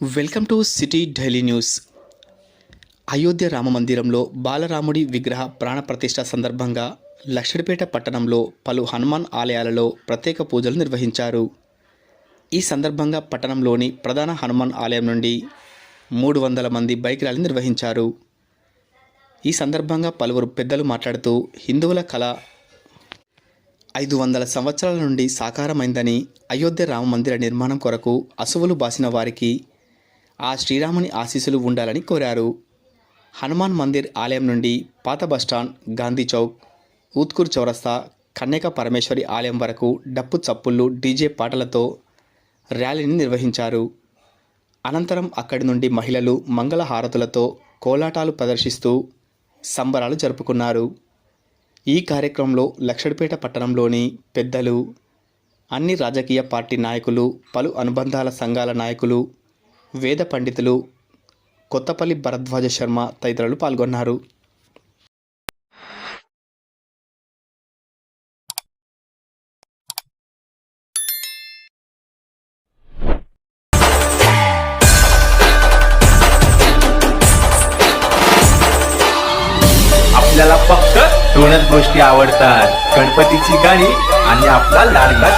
Welcome to city daily news. Ayodhya Rama మందిరంలో బాలరాముడి విగ్రహ ప్రాణప్రతిష్ఠ సందర్భంగా లక్షడిపేట పట్టణంలో పలు హనుమాన్ ఆలయాలలో ప్రత్యేక పూజలు నిర్వహించారు. ఈ సందర్భంగా పట్టణంలోని ప్రధాన హనుమాన్ ఆలయం నుండి మూడు వందల మంది బైక్ ర్యాలీ నిర్వహించారు. ఈ సందర్భంగా పలువురు పెద్దలు మాట్లాడుతూ హిందువుల కళ ఐదు వందల సంవత్సరాల నుండి సాకారమైందని అయోధ్య రామ మందిర నిర్మాణం కొరకు అసువులు బాసిన వారికి ఆ శ్రీరాముని ఆశీస్సులు ఉండాలని కోరారు. హనుమాన్ మందిర్ ఆలయం నుండి పాత బస్టాండ్ గాంధీ చౌక్ ఊత్కూర్ చౌరస్తా కన్యక పరమేశ్వరి ఆలయం వరకు డప్పు చప్పుళ్ళు డీజే పాటలతో ర్యాలీని నిర్వహించారు. అనంతరం అక్కడి నుండి మహిళలు మంగళ హారతులతో కోలాటాలు ప్రదర్శిస్తూ సంబరాలు జరుపుకున్నారు. ఈ కార్యక్రమంలో లక్షడిపేట పట్టణంలోని పెద్దలు అన్ని రాజకీయ పార్టీ నాయకులు పలు అనుబంధాల సంఘాల నాయకులు వేద పండితులు కొత్తపల్లి భరద్వాజ శర్మ తదితరులు పాల్గొన్నారు आपल्याला फक्त दोनच गोष्टी आवडतात गणपतीची गाणी आणि आपला लाडका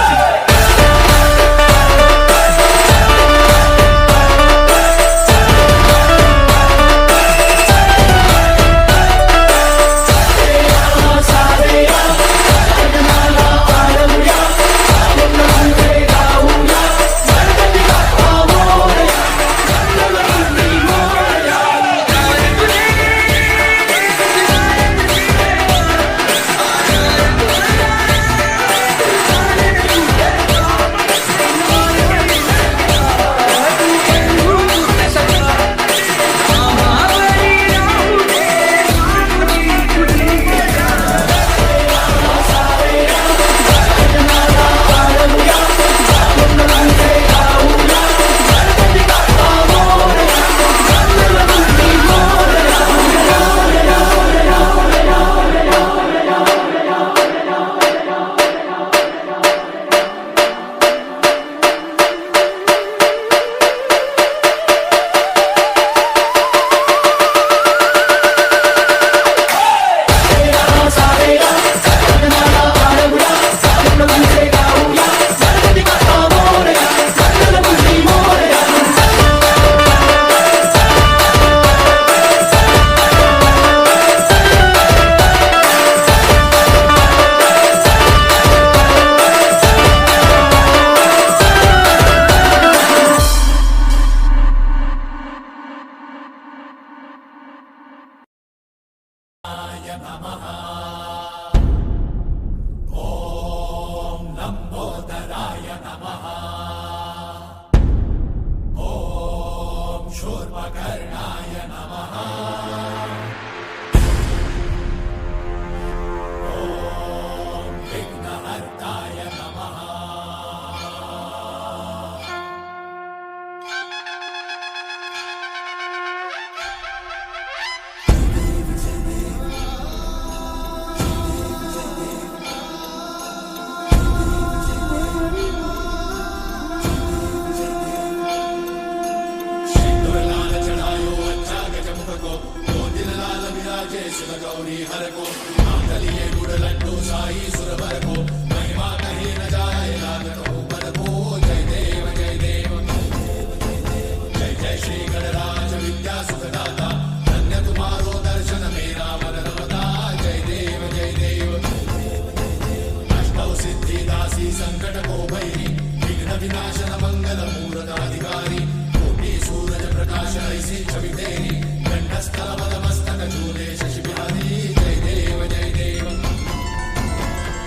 శ్రీ సంకట కోపైరి విఘ్న వినాశన మంగళ మూలతాధికారి కోటి సూరజ ప్రకాశ ఐసి చవితేరి గంటస్థల మస్తక చూలే శశిబిహారి జయ దేవ జయ దేవ.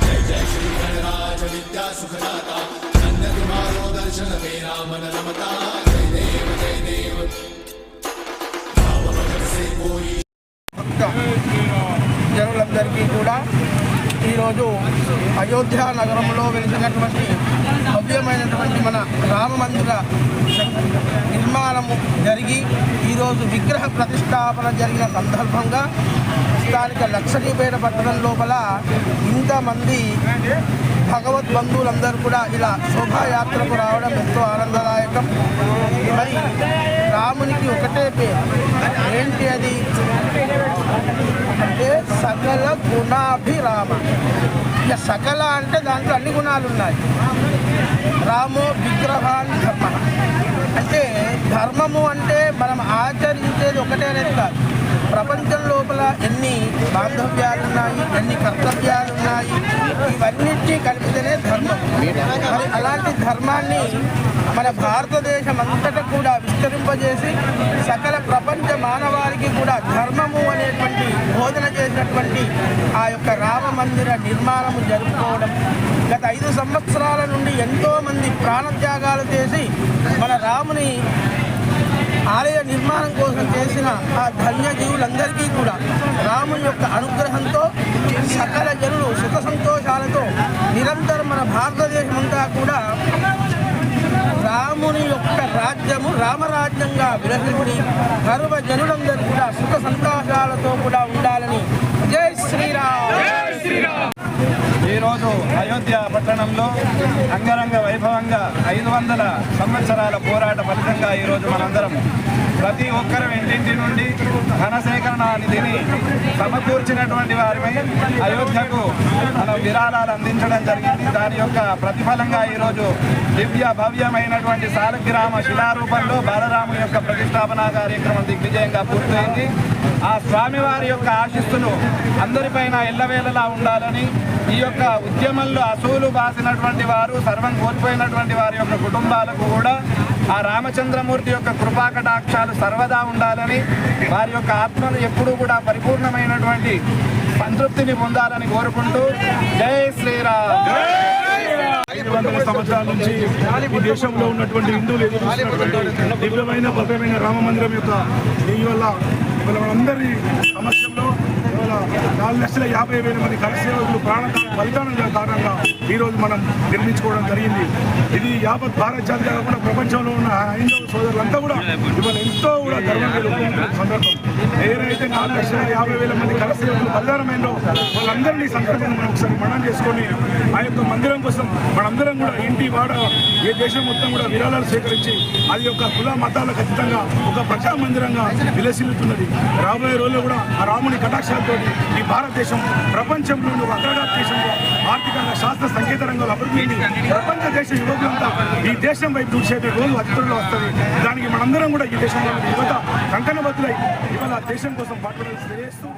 జయ జయ శ్రీ గణరాజ విద్యా సుఖదాత నందకుమారో దర్శన మేరా మన రమతా ఈరోజు అయోధ్య నగరంలో వెలిసినటువంటి భవ్యమైనటువంటి మన రామ మందిర నిర్మాణము జరిగి ఈరోజు విగ్రహ ప్రతిష్టాపన జరిగిన సందర్భంగా స్థానిక లక్షణీపేట పట్టణం లోపల ఇంతమంది భగవద్ బంధువులందరూ కూడా ఇలా శోభాయాత్రకు రావడం ఎంతో ఆనందదాయకం. మరి రామునికి ఒకటే పేరు. ఏంటి అది? అంటే సకల గుణాభిరామ. ఇక సకల అంటే దాంట్లో అన్ని గుణాలు ఉన్నాయి రామో విగ్రహాన్ని ధర్మ. అంటే ధర్మము అంటే మనం ఆచరించేది ఒకటే అనేది కాదు. ప్రపంచం లోపల ఎన్ని బాంధవ్యాలు ఉన్నాయి ఎన్ని కర్తవ్యాలు ఉన్నాయి ఇవన్నిటినీ కలిపితేనే ధర్మం. మరి అలాంటి ధర్మాన్ని మన భారతదేశం అంతటా కూడా విస్తరింపజేసి సకల ప్రపంచ మానవాళికి కూడా ధర్మము అనేటువంటి బోధన చేసినటువంటి ఆ యొక్క రామ మందిర నిర్మాణము జరుపుకోవడం. గత ఐదు సంవత్సరాల నుండి ఎంతోమంది ప్రాణత్యాగాలు చేసి మన రాముని ఆలయ నిర్మాణం కోసం చేసిన ఆ ధన్యజీవులందరికీ కూడా రాముని యొక్క అనుగ్రహంతో సకల జనులు సుఖ సంతోషాలతో నిరంతరం మన భారతదేశం అంతా కూడా రాముని యొక్క రాజ్యము రామరాజ్యంగా విరహించి గర్వ జనులందరూ కూడా సుఖ సంతోషాలతో కూడా ఉండాలని జై శ్రీరామ్. ఈరోజు అయోధ్య పట్టణంలో అంగర వందల సంవత్సరాల పోరాట ఫలితంగా ఈరోజు మనందరం ప్రతి ఒక్కరు ఇంటింటి నుండి ధనసేకరణ నిధిని సమకూర్చినటువంటి వారిపై అయోధ్యకు మనం విరాళాలు అందించడం జరిగింది. దాని యొక్క ప్రతిఫలంగా ఈరోజు దివ్య భవ్యమైనటువంటి సాలగ్రామ శిలారూపంలో బాలరాముని యొక్క ప్రతిష్టాపన కార్యక్రమం దిగ్విజయంగా పూర్తయింది. ఆ స్వామివారి యొక్క ఆశిస్సులు అందరిపైన ఎల్లవేళలా ఉండాలని ఈ యొక్క ఉద్యమంలో అసూలు బాసినటువంటి వారు సర్వం కోల్పోయినటువంటి వారి యొక్క కుటుంబాలకు కూడా ఆ రామచంద్రమూర్తి యొక్క కృపాకటాక్షాలు సర్వదా ఉండాలని వారి యొక్క ఆత్మను ఎప్పుడూ కూడా పరిపూర్ణమైనటువంటి సంతృప్తిని పొందాలని కోరుకుంటూ జై శ్రీరామ్. ఐదు వందల సంవత్సరాల నుంచి ఈ దేశంలో ఉన్నటువంటి హిందువులు ఎదురు చూస్తున్నటువంటి దివ్యమైన భవ్యమైన రామ మందిరం యొక్క దీని వల్ల ఇవాళ మనందరి సమస్యల్లో ఇవాళ నాలుగు లక్షల యాభై వేల మంది కరసేవకులు ప్రాణ బలిదానం కారణంగా ఈరోజు మనం నిర్మించుకోవడం జరిగింది. ఇది యావత్ భారత జాతిగా కాకుండా ప్రపంచంలో ఉన్న హైందవ సోదరులంతా కూడా ఇవాళ ఎంతో కూడా గర్వంగా సందర్భం. ఏదైతే నాలుగు లక్షల యాభై వేల మంది కలిసి బల్లారమైనలో వాళ్ళందరినీ ఈ మనం ఒకసారి మనం చేసుకొని ఆ యొక్క మందిరం కోసం మనందరం కూడా ఇంటి వాడ ఏ దేశం మొత్తం కూడా విరాళాలు సేకరించి అది యొక్క కుల మతాల ఖచ్చితంగా ఒక ప్రజా మందిరంగా విలసిల్లుతున్నది. రాబోయే రోజుల్లో కూడా ఆ రాముని కటాక్షాలతో ఈ భారతదేశం ప్రపంచంలోని ఒక అగ్రగా దేశంగా ఆర్థికంగా శాస్త్ర సంకేత రంగంలో అభివృద్ధి ప్రపంచ దేశ యువకులంతా ఈ దేశం వైపు చూసేట రోజు అతిథుల్లో వస్తుంది. దానికి మనందరం కూడా ఈ దేశంలో యువత కంకణబద్దులై ఇవాళ దేశం కోసం పాటుపడాల్సి తెలియజేస్తూ